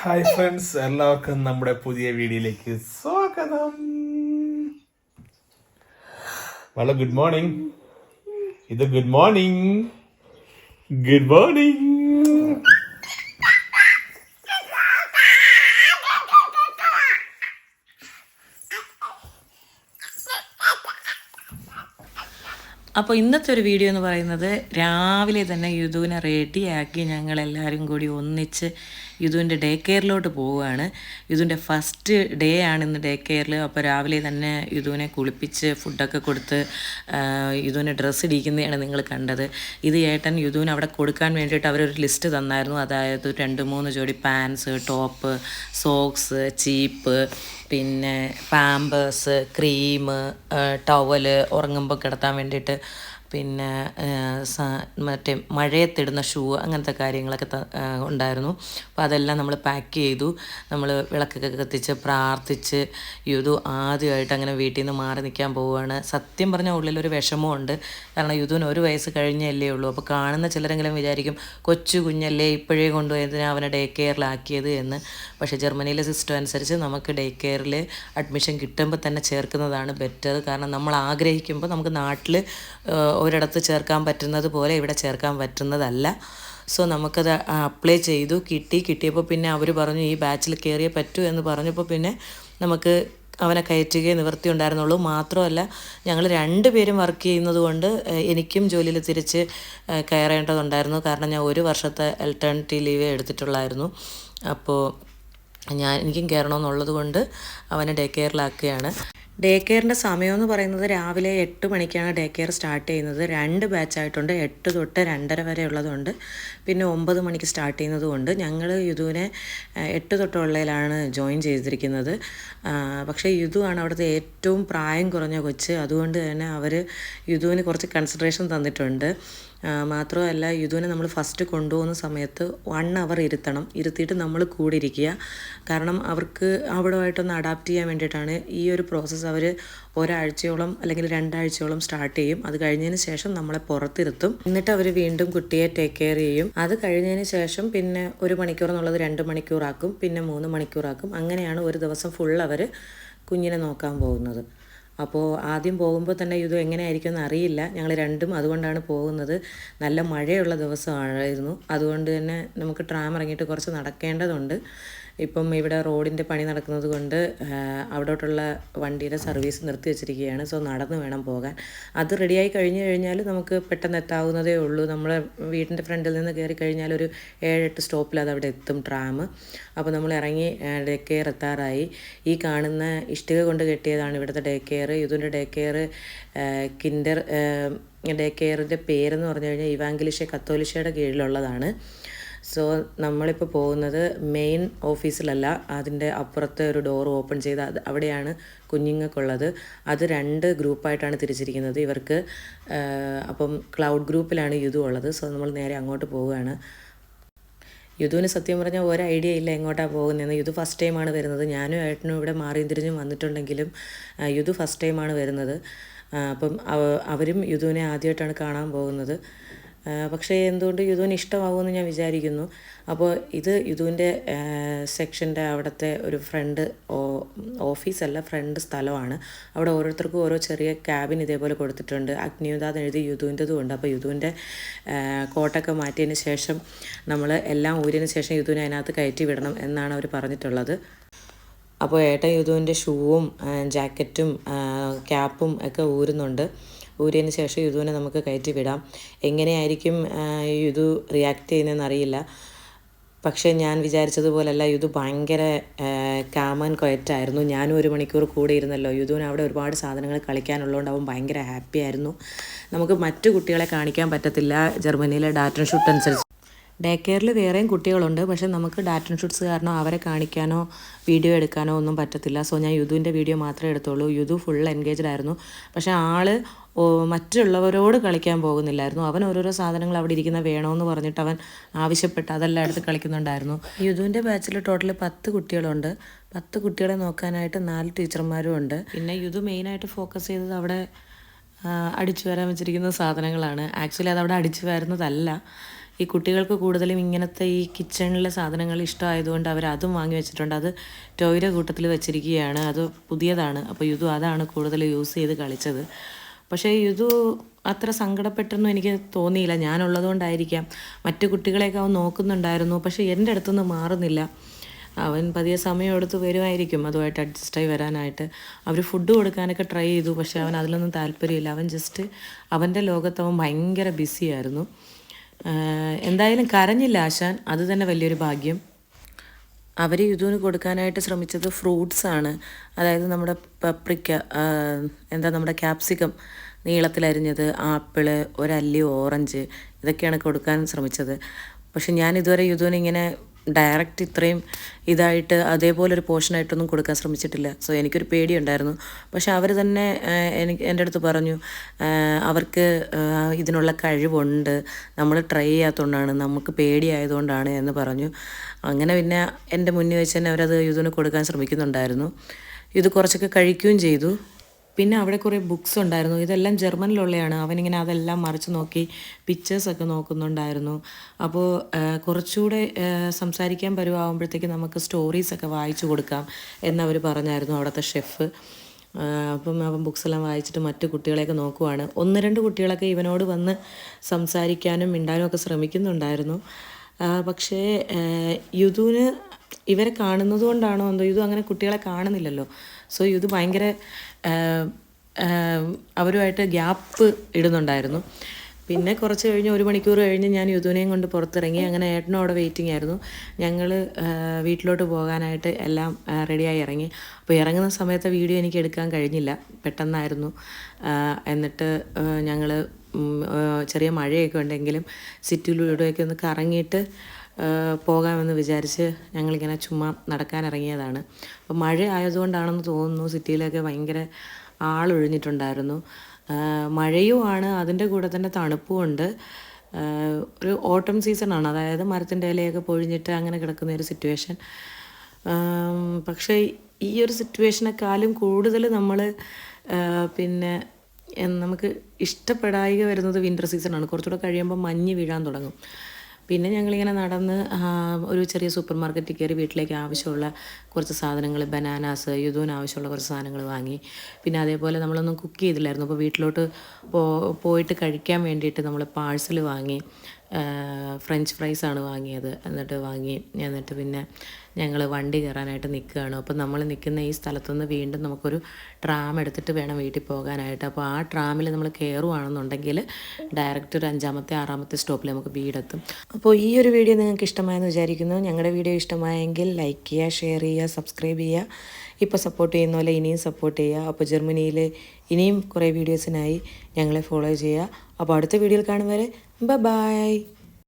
Hi friends എല്ലാവർക്കും നമ്മുടെ പുതിയ വീഡിയോയിലേക്ക് സ്വാഗതം. വളരെ ഗുഡ് മോർണിംഗ് ഇത് ഗുഡ് മോർണിംഗ് ഗുഡ് മോർണിംഗ് അപ്പോൾ ഇന്നത്തെ ഒരു വീഡിയോ എന്ന് പറയുന്നത് രാവിലെ തന്നെ യുദുവിനെ റെഡിയാക്കി ഞങ്ങൾ എല്ലാവരും കൂടി ഒന്നിച്ച് യുദുവിന്റെ ഡേ കെയറിലോട്ട് പോവുകയാണ്. യുദുവിന്റെ ഫസ്റ്റ് ഡേ ആണ് ഇന്ന് ഡേ കെയറിൽ അപ്പോൾ രാവിലെ തന്നെ യുദുവിനെ കുളിപ്പിച്ച് ഫുഡൊക്കെ കൊടുത്ത് യുദുവിനെ ഡ്രസ്സ് ഇടിക്കുന്നതാണ് നിങ്ങൾ കണ്ടത്. ഇത് ഏട്ടൻ യുദുവിന് അവിടെ കൊടുക്കാൻ വേണ്ടിയിട്ട് അവരൊരു ലിസ്റ്റ് തന്നായിരുന്നു. അതായത് രണ്ട് മൂന്ന് ജോഡി പാൻസ് ടോപ്പ് സോക്സ് ചീപ്പ് പിന്നെ പാമ്പേഴ്സ് ക്രീം ടവൽ ഉറങ്ങുമ്പോൾ കിടത്താൻ വേണ്ടിയിട്ട് പിന്നെ മറ്റേ മഴയത്തിടുന്ന ഷൂ അങ്ങനത്തെ കാര്യങ്ങളൊക്കെ ഉണ്ടായിരുന്നു. അപ്പോൾ അതെല്ലാം നമ്മൾ പാക്ക് ചെയ്തു. നമ്മൾ വിളക്കൊക്കെ കത്തിച്ച് പ്രാർത്ഥിച്ച് യുദു ആദ്യമായിട്ട് അങ്ങനെ വീട്ടിൽ നിന്ന് മാറി നിൽക്കാൻ പോവുകയാണ്. സത്യം പറഞ്ഞാൽ ഉള്ളിലൊരു വിഷമമുണ്ട് കാരണം യുദുവിന് ഒരു വയസ്സ് കഴിഞ്ഞല്ലേ ഉള്ളൂ. അപ്പോൾ കാണുന്ന ചിലരെങ്കിലും വിചാരിക്കും കൊച്ചു കുഞ്ഞല്ലേ ഇപ്പോഴേ കൊണ്ടുപോയതിനാ അവനെ ഡേ കെയറിലാക്കിയത് എന്ന്. പക്ഷേ ജർമ്മനിയിലെ സിസ്റ്റം അനുസരിച്ച് നമുക്ക് ഡേ കെയറിൽ അഡ്മിഷൻ കിട്ടുമ്പോൾ തന്നെ ചേർക്കുന്നതാണ് ബെറ്റർ കാരണം നമ്മൾ ആഗ്രഹിക്കുമ്പോൾ നമുക്ക് നാട്ടിൽ ഒരിടത്ത് ചേർക്കാൻ പറ്റുന്നത് പോലെ ഇവിടെ ചേർക്കാൻ പറ്റുന്നതല്ല. സോ നമുക്കത് അപ്ലൈ ചെയ്തു. കിട്ടി. കിട്ടിയപ്പോൾ പിന്നെ അവർ പറഞ്ഞു ഈ ബാച്ചിൽ കയറിയേ പറ്റൂ എന്ന് പറഞ്ഞപ്പോൾ പിന്നെ നമുക്ക് അവനെ കയറ്റുകയെ നിവൃത്തി ഉണ്ടായിരുന്നുള്ളൂ. മാത്രമല്ല ഞങ്ങൾ രണ്ടുപേരും വർക്ക് ചെയ്യുന്നത് കൊണ്ട് എനിക്കും ജോലിയിൽ തിരിച്ച് കയറേണ്ടതുണ്ടായിരുന്നു. കാരണം ഞാൻ ഒരു വർഷത്തെ അൾട്ടർനേറ്റീവ് ലീവ് എടുത്തിട്ടുള്ളായിരുന്നു. അപ്പോൾ ഞാൻ എനിക്കും കയറണമെന്നുള്ളത് കൊണ്ട് അവനെ ഡേ കെയറിലാക്കുകയാണ് ഡേ കെയറിന്റെ എന്ന് പറയുന്നത് രാവിലെ എട്ട് മണിക്കാണ് ഡേ കെയർ സ്റ്റാർട്ട് ചെയ്യുന്നത്. രണ്ട് ബാച്ചായിട്ടുണ്ട് എട്ട് തൊട്ട് രണ്ടര വരെ ഉള്ളതുണ്ട്. പിന്നെ ഒമ്പത് മണിക്ക് സ്റ്റാർട്ട് ചെയ്യുന്നതുകൊണ്ട് ഞങ്ങൾ യുദുവിനെ എട്ട് തൊട്ടുള്ളതിലാണ് ജോയിൻ ചെയ്തിരിക്കുന്നത്. പക്ഷേ യുദു ആണ് അവിടുത്തെ ഏറ്റവും പ്രായം കുറഞ്ഞ കൊച്ച്. അതുകൊണ്ട് തന്നെ അവർ യുദുവിന് കുറച്ച് കൺസിഡറേഷൻ തന്നിട്ടുണ്ട്. മാത്രമല്ല യുദുവിനെ നമ്മൾ ഫസ്റ്റ് കൊണ്ടുപോകുന്ന സമയത്ത് വൺ അവർ ഇരുത്തണം. ഇരുത്തിയിട്ട് നമ്മൾ കൂടെ ഇരിക്കുക. കാരണം അവർക്ക് അവിടുമായിട്ടൊന്ന് അഡാപ്റ്റ് ചെയ്യാൻ വേണ്ടിയിട്ടാണ് ഈ ഒരു പ്രോസസ്സ് അവർ ഒരാഴ്ചയോളം അല്ലെങ്കിൽ രണ്ടാഴ്ചയോളം സ്റ്റാർട്ട് ചെയ്യും. അത് കഴിഞ്ഞതിന് ശേഷം നമ്മളെ പുറത്തിരുത്തും. എന്നിട്ട് അവർ വീണ്ടും കുട്ടിയെ ടേക്ക് കെയർ ചെയ്യും. അത് കഴിഞ്ഞതിന് ശേഷം പിന്നെ ഒരു മണിക്കൂർ എന്നുള്ളത് രണ്ട് മണിക്കൂറാക്കും. പിന്നെ മൂന്ന് മണിക്കൂറാക്കും. അങ്ങനെയാണ് ഒരു ദിവസം ഫുൾ അവർ കുഞ്ഞിനെ നോക്കാൻ പോകുന്നത്. അപ്പോൾ ആദ്യം പോകുമ്പോൾ തന്നെ ഇത് എങ്ങനെയായിരിക്കും എന്ന് അറിയില്ല. ഞങ്ങൾ രണ്ടും അതുകൊണ്ടാണ് പോകുന്നത്. നല്ല മഴയുള്ള ദിവസമായിരുന്നു. അതുകൊണ്ട് തന്നെ നമുക്ക് ട്രാം ഇറങ്ങിയിട്ട് കുറച്ച് നടക്കേണ്ടതുണ്ട്. ഇപ്പം ഇവിടെ റോഡിന്റെ പണി നടക്കുന്നത് കൊണ്ട് അവിടോട്ടുള്ള വണ്ടിയുടെ സർവീസ് നിർത്തി വെച്ചിരിക്കുകയാണ്. സോ നടന്ന് വേണം പോകാൻ. അത് റെഡിയായി കഴിഞ്ഞു കഴിഞ്ഞാൽ നമുക്ക് പെട്ടെന്ന് എത്താവുന്നതേ ഉള്ളൂ. നമ്മളെ വീടിന്റെ ഫ്രണ്ടിൽ നിന്ന് കയറി കഴിഞ്ഞാൽ ഒരു ഏഴെട്ട് സ്റ്റോപ്പിൽ അത് അവിടെ എത്തും ട്രാം അപ്പോൾ നമ്മൾ ഇറങ്ങി ഡേ കെയർ എത്താറായി. ഈ കാണുന്ന ഇഷ്ടിക കൊണ്ട് കെട്ടിയതാണ് ഇവിടുത്തെ ഡേ കെയർ ഇതിന്റെ ഡേ കെയർ കിൻഡർ ഡേ കെയറിന്റെ പേരെന്ന് പറഞ്ഞു കഴിഞ്ഞാൽ ഇവാങ്കിലിഷ കത്തോലിഷയുടെ കീഴിലുള്ളതാണ്. സോ നമ്മളിപ്പോൾ പോകുന്നത് മെയിൻ ഓഫീസിലല്ല അതിന്റെ അപ്പുറത്തെ ഒരു ഡോർ ഓപ്പൺ ചെയ്ത് അത് അവിടെയാണ് കുഞ്ഞുങ്ങൾക്കുള്ളത്. അത് രണ്ട് ഗ്രൂപ്പായിട്ടാണ് തിരിച്ചിരിക്കുന്നത്. ഇവർക്ക് അപ്പം ക്ലൗഡ് ഗ്രൂപ്പിലാണ് യുദു ഉള്ളത്. സോ നമ്മൾ നേരെ അങ്ങോട്ട് പോവുകയാണ്. യുദുവിന് സത്യം പറഞ്ഞാൽ ഒരു ഐഡിയ ഇല്ല എങ്ങോട്ടാണ് പോകുന്നതെന്ന്. യുദു ഫസ്റ്റ് ടൈമാണ് വരുന്നത്. ഞാനും ഏട്ടനും ഇവിടെ മാറിയും തിരിഞ്ഞും വന്നിട്ടുണ്ടെങ്കിലും യുദു ഫസ്റ്റ് ടൈമാണ് വരുന്നത്. അപ്പം അവരും യുദുവിനെ ആദ്യമായിട്ടാണ് കാണാൻ പോകുന്നത്. പക്ഷേ എന്തുകൊണ്ട് യുദുവിന് ഇഷ്ടമാകുമെന്ന് ഞാൻ വിചാരിക്കുന്നു. അപ്പോൾ ഇത് യുദുവിന്റെ സെക്ഷന്റെ അവിടുത്തെ ഒരു ഫ്രണ്ട് ഓഫീസല്ല ഫ്രണ്ട് സ്ഥലമാണ്. അവിടെ ഓരോരുത്തർക്കും ഓരോ ചെറിയ ക്യാബിൻ ഇതേപോലെ കൊടുത്തിട്ടുണ്ട്. അഗ്നിയുദാന്ന് എഴുതി യുദുവിന്റെതും ഉണ്ട്. അപ്പോൾ യുദുവിന്റെ കോട്ടൊക്കെ മാറ്റിയതിന് ശേഷം നമ്മൾ എല്ലാം ഊരിയതിന് ശേഷം യുദുവിനെ അതിനകത്ത് കയറ്റി വിടണം എന്നാണ് അവർ പറഞ്ഞിട്ടുള്ളത്. അപ്പോൾ ഏട്ടൻ യുദുവിന്റെ ഷൂവും ജാക്കറ്റും ക്യാപ്പും ഒക്കെ ഊരുന്നുണ്ട്. ഊരിയതിന് ശേഷം യുദുവിനെ നമുക്ക് കയറ്റി വിടാം. എങ്ങനെയായിരിക്കും യുദു റിയാക്ട് ചെയ്യുന്നതെന്ന് അറിയില്ല. പക്ഷേ ഞാൻ വിചാരിച്ചതുപോലല്ല യുദു ഭയങ്കര കാമൻ കൊയറ്റായിരുന്നു ഞാനും ഒരു മണിക്കൂർ കൂടെ ഇരുന്നല്ലോ. യുദുവിന് അവിടെ ഒരുപാട് സാധനങ്ങൾ കളിക്കാനുള്ളതുകൊണ്ട് അവൻ ഭയങ്കര ഹാപ്പി ആയിരുന്നു. നമുക്ക് മറ്റു കുട്ടികളെ കാണിക്കാൻ പറ്റത്തില്ല. ജർമ്മനിയിലെ ഡാറ്റൻ ഷൂട്ട് അനുസരിച്ച് ഡേ കെയറിൽ വേറെയും കുട്ടികളുണ്ട്. പക്ഷെ നമുക്ക് ഡാറ്റൻ ഷൂട്ട്സ് കാരണം അവരെ കാണിക്കാനോ വീഡിയോ എടുക്കാനോ ഒന്നും പറ്റത്തില്ല. സോ ഞാൻ യുദുവിന്റെ വീഡിയോ മാത്രമേ എടുത്തുള്ളൂ. യുദു ഫുൾ എൻഗേജ്ഡ് ആയിരുന്നു. പക്ഷേ ആൾ മറ്റുള്ളവരോട് കളിക്കാൻ പോകുന്നില്ലായിരുന്നു. അവൻ ഓരോരോ സാധനങ്ങൾ അവിടെ ഇരിക്കുന്ന വേണമെന്ന് പറഞ്ഞിട്ട് അവൻ ആവശ്യപ്പെട്ട് അതെല്ലാം എടുത്ത് കളിക്കുന്നുണ്ടായിരുന്നു. യുദുവിന്റെ ബാച്ചിൽ ടോട്ടൽ പത്ത് കുട്ടികളുണ്ട്. പത്ത് കുട്ടികളെ നോക്കാനായിട്ട് നാല് ടീച്ചർമാരും ഉണ്ട്. പിന്നെ യുദു മെയിനായിട്ട് ഫോക്കസ് ചെയ്തത് അവിടെ അടിച്ചു വരാൻ വെച്ചിരിക്കുന്ന സാധനങ്ങളാണ്. ആക്ച്വലി അതവിടെ അടിച്ചു വരുന്നതല്ല. ഈ കുട്ടികൾക്ക് കൂടുതലും ഇങ്ങനത്തെ ഈ കിച്ചണിലെ സാധനങ്ങൾ ഇഷ്ടമായതുകൊണ്ട് അവർ അതും വാങ്ങി വെച്ചിട്ടുണ്ട്. അത് ടോയ്ര കൂട്ടത്തിൽ വെച്ചിരിക്കുകയാണ്. അത് പുതിയതാണ്. അപ്പോൾ യുദു അതാണ് കൂടുതൽ യൂസ് ചെയ്ത് കളിച്ചത്. പക്ഷേ യുദു അത്ര സങ്കടപ്പെട്ടൊന്നും എനിക്ക് തോന്നിയില്ല. ഞാനുള്ളതുകൊണ്ടായിരിക്കാം. മറ്റു കുട്ടികളെയൊക്കെ അവൻ നോക്കുന്നുണ്ടായിരുന്നു. പക്ഷേ എന്റെ അടുത്തുനിന്ന് മാറുന്നില്ല. അവൻ പതിയെ സമയം എടുത്ത് വരുമായിരിക്കും അതുമായിട്ട് അഡ്ജസ്റ്റായി വരാനായിട്ട്. അവർ ഫുഡ് കൊടുക്കാനൊക്കെ ട്രൈ ചെയ്തു. പക്ഷേ അവൻ അതിലൊന്നും താല്പര്യമില്ല. അവൻ ജസ്റ്റ് അവന്റെ ലോകത്ത് അവൻ ഭയങ്കര ബിസിയായിരുന്നു എന്തായാലും കരഞ്ഞില്ല ആശാൻ. അത് തന്നെ വലിയൊരു ഭാഗ്യം. അവർ യുദ്ധുവിന് കൊടുക്കാനായിട്ട് ശ്രമിച്ചത് ഫ്രൂട്ട്സ് ആണ്. അതായത് നമ്മുടെ പപ്രിക്ക എന്താ നമ്മുടെ ക്യാപ്സിക്കം നീളത്തിലരിഞ്ഞത് ആപ്പിൾ ഒരല്ലി ഓറഞ്ച് ഇതൊക്കെയാണ് കൊടുക്കാൻ ശ്രമിച്ചത്. പക്ഷെ ഞാൻ ഇതുവരെ യുദ്ധുവിന് ഇങ്ങനെ ഡയറക്റ്റ് ഇത്രയും ഇതായിട്ട് അതേപോലെ ഒരു പോർഷനായിട്ടൊന്നും കൊടുക്കാൻ ശ്രമിച്ചിട്ടില്ല. സോ എനിക്കൊരു പേടിയുണ്ടായിരുന്നു. പക്ഷെ അവർ തന്നെ എനിക്ക് എന്റെ അടുത്ത് പറഞ്ഞു അവർക്ക് ഇതിനുള്ള കഴിവുണ്ട്. നമ്മൾ ട്രൈ ചെയ്യാത്തതുകൊണ്ടാണ് നമുക്ക് പേടിയായതുകൊണ്ടാണ് എന്ന് പറഞ്ഞു. അങ്ങനെ പിന്നെ എന്റെ മുന്നിൽ വെച്ച് തന്നെ അവരത് യുദ്ധന് കൊടുക്കാൻ ശ്രമിക്കുന്നുണ്ടായിരുന്നു. ഇത് കുറച്ചൊക്കെ കഴിക്കുകയും ചെയ്തു. പിന്നെ അവിടെ കുറേ ബുക്സ് ഉണ്ടായിരുന്നു. ഇതെല്ലാം ജർമ്മനിലുള്ളതാണ് അവനിങ്ങനെ അതെല്ലാം മറിച്ച് നോക്കി പിക്ചേഴ്സൊക്കെ നോക്കുന്നുണ്ടായിരുന്നു. അപ്പോൾ കുറച്ചുകൂടെ സംസാരിക്കാൻ പരുവാകുമ്പോഴത്തേക്ക് നമുക്ക് സ്റ്റോറീസൊക്കെ വായിച്ചു കൊടുക്കാം എന്നവർ പറഞ്ഞായിരുന്നു അവിടുത്തെ ഷെഫ് അപ്പം അവൻ ബുക്സ് എല്ലാം വായിച്ചിട്ട് മറ്റു കുട്ടികളെയൊക്കെ നോക്കുവാണ്. ഒന്ന് രണ്ട് കുട്ടികളൊക്കെ ഇവനോട് വന്ന് സംസാരിക്കാനും മിണ്ടാനും ഒക്കെ ശ്രമിക്കുന്നുണ്ടായിരുന്നു. പക്ഷേ യുദുവിന് ഇവരെ കാണുന്നത് കൊണ്ടാണോ എന്തോ? യുദു അങ്ങനെ കുട്ടികളെ കാണുന്നില്ലല്ലോ. സോ ഇത് ഭയങ്കര അവരുമായിട്ട് ഗ്യാപ്പ് ഇടുന്നുണ്ടായിരുന്നു. പിന്നെ കുറച്ച് കഴിഞ്ഞ് ഒരു മണിക്കൂർ കഴിഞ്ഞ് ഞാൻ യുദുവിനെയും കൊണ്ട് പുറത്തിറങ്ങി അങ്ങനെ ഏട്ടനും അവിടെ വെയിറ്റിംഗ് ആയിരുന്നു. ഞങ്ങൾ വീട്ടിലോട്ട് പോകാനായിട്ട് എല്ലാം റെഡിയായി ഇറങ്ങി. അപ്പോൾ ഇറങ്ങുന്ന സമയത്തെ വീഡിയോ എനിക്ക് എടുക്കാൻ കഴിഞ്ഞില്ല. പെട്ടെന്നായിരുന്നു. എന്നിട്ട് ഞങ്ങൾ ചെറിയ മഴയൊക്കെ ഉണ്ടെങ്കിലും സിറ്റിയിലൂടെയൊക്കെ ഒന്ന് കറങ്ങിയിട്ട് പോകാമെന്ന് വിചാരിച്ച് ഞങ്ങളിങ്ങനെ ചുമ്മാ നടക്കാനിറങ്ങിയതാണ്. അപ്പോൾ മഴ ആയതുകൊണ്ടാണെന്ന് തോന്നുന്നു സിറ്റിയിലൊക്കെ ഭയങ്കര ആളൊഴിഞ്ഞിട്ടുണ്ടായിരുന്നു. മഴയുമാണ് അതിന്റെ കൂടെ തന്നെ തണുപ്പുമുണ്ട്. ഒരു ഓട്ടം സീസണാണ്. അതായത് മരത്തിന്റെ ഇലയൊക്കെ പൊഴിഞ്ഞിട്ട് അങ്ങനെ കിടക്കുന്ന ഒരു സിറ്റുവേഷൻ. പക്ഷേ ഈ ഒരു സിറ്റുവേഷനെക്കാളും കൂടുതൽ നമ്മൾ പിന്നെ നമുക്ക് ഇഷ്ടപ്പെടായിക വരുന്നത് വിന്റർ സീസണാണ്. കുറച്ചുകൂടെ കഴിയുമ്പോൾ മഞ്ഞ് വീഴാൻ തുടങ്ങും. പിന്നെ ഞങ്ങളിങ്ങനെ നടന്ന് ഒരു ചെറിയ സൂപ്പർ മാർക്കറ്റിൽ കയറി വീട്ടിലേക്ക് ആവശ്യമുള്ള കുറച്ച് സാധനങ്ങൾ ബനാനാസ് യുദ്ധവിന് ആവശ്യമുള്ള കുറച്ച് സാധനങ്ങൾ വാങ്ങി. പിന്നെ അതേപോലെ നമ്മളൊന്നും കുക്ക് ചെയ്തില്ലായിരുന്നു. അപ്പോൾ വീട്ടിലോട്ട് പോയിട്ട് കഴിക്കാൻ വേണ്ടിയിട്ട് നമ്മൾ പാഴ്സൽ വാങ്ങി. ഫ്രഞ്ച് ഫ്രൈസ് ആണ് വാങ്ങിയത്. എന്നിട്ട് വാങ്ങി എന്നിട്ട് പിന്നെ ഞങ്ങൾ വണ്ടി കയറാനായിട്ട് നിൽക്കുകയാണ് അപ്പോൾ നമ്മൾ നിൽക്കുന്ന ഈ സ്ഥലത്തുനിന്ന് വീണ്ടും നമുക്കൊരു ട്രാം എടുത്തിട്ട് വേണം വീട്ടിൽ പോകാനായിട്ട്. അപ്പോൾ ആ ട്രാമിൽ നമ്മൾ കയറുവാണെന്നുണ്ടെങ്കിൽ ഡയറക്റ്റ് ഒരു അഞ്ചാമത്തെ ആറാമത്തെ സ്റ്റോപ്പിൽ നമുക്ക് വീടെത്തും. അപ്പോൾ ഈ ഒരു വീഡിയോ നിങ്ങൾക്ക് ഇഷ്ടമായെന്ന് വിചാരിക്കുന്നു. ഞങ്ങളുടെ വീഡിയോ ഇഷ്ടമായെങ്കിൽ ലൈക്ക് ചെയ്യുക ഷെയർ ചെയ്യുക സബ്സ്ക്രൈബ് ചെയ്യുക. ഇപ്പോൾ സപ്പോർട്ട് ചെയ്യുന്ന പോലെ ഇനിയും സപ്പോർട്ട് ചെയ്യുക. അപ്പോൾ ജർമ്മനിയിൽ ഇനിയും കുറേ വീഡിയോസിനായി ഞങ്ങളെ ഫോളോ ചെയ്യുക. അപ്പോൾ അടുത്ത വീഡിയോയിൽ കാണും വരെ ബൈ